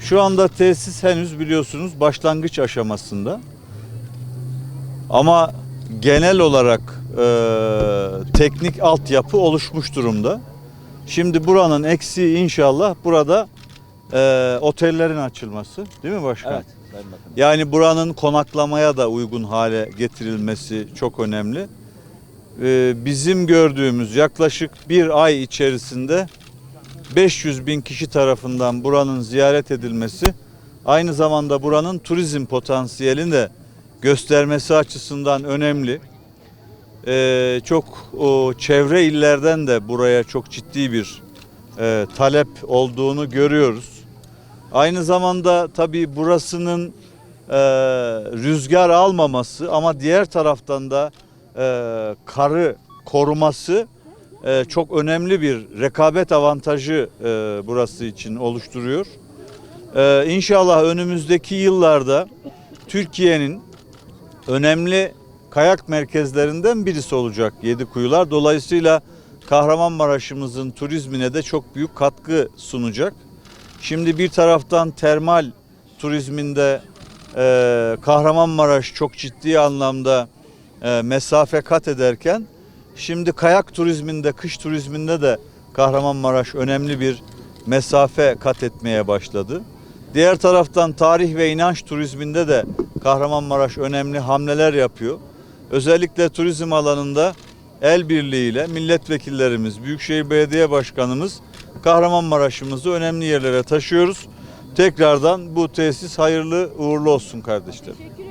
Şu anda tesis henüz biliyorsunuz başlangıç aşamasında. Ama genel olarak e, teknik altyapı oluşmuş durumda. Şimdi buranın eksiği inşallah burada e, otellerin açılması değil mi başkan? Evet. Yani buranın konaklamaya da uygun hale getirilmesi çok önemli. Ee, bizim gördüğümüz yaklaşık bir ay içerisinde 500 bin kişi tarafından buranın ziyaret edilmesi aynı zamanda buranın turizm potansiyelini de göstermesi açısından önemli. Ee, çok o, çevre illerden de buraya çok ciddi bir e, talep olduğunu görüyoruz. Aynı zamanda tabii burasının e, rüzgar almaması ama diğer taraftan da e, karı koruması e, çok önemli bir rekabet avantajı e, burası için oluşturuyor. E, inşallah önümüzdeki yıllarda Türkiye'nin önemli kayak merkezlerinden birisi olacak Yedikuyular. Dolayısıyla Kahramanmaraş'ımızın turizmine de çok büyük katkı sunacak. Şimdi bir taraftan termal turizminde e, Kahramanmaraş çok ciddi anlamda e, mesafe kat ederken şimdi kayak turizminde, kış turizminde de Kahramanmaraş önemli bir mesafe kat etmeye başladı. Diğer taraftan tarih ve inanç turizminde de Kahramanmaraş önemli hamleler yapıyor. Özellikle turizm alanında el birliğiyle milletvekillerimiz, Büyükşehir Belediye Başkanımız Kahramanmaraş'ımızı önemli yerlere taşıyoruz. Tekrardan bu tesis hayırlı uğurlu olsun kardeşlerim.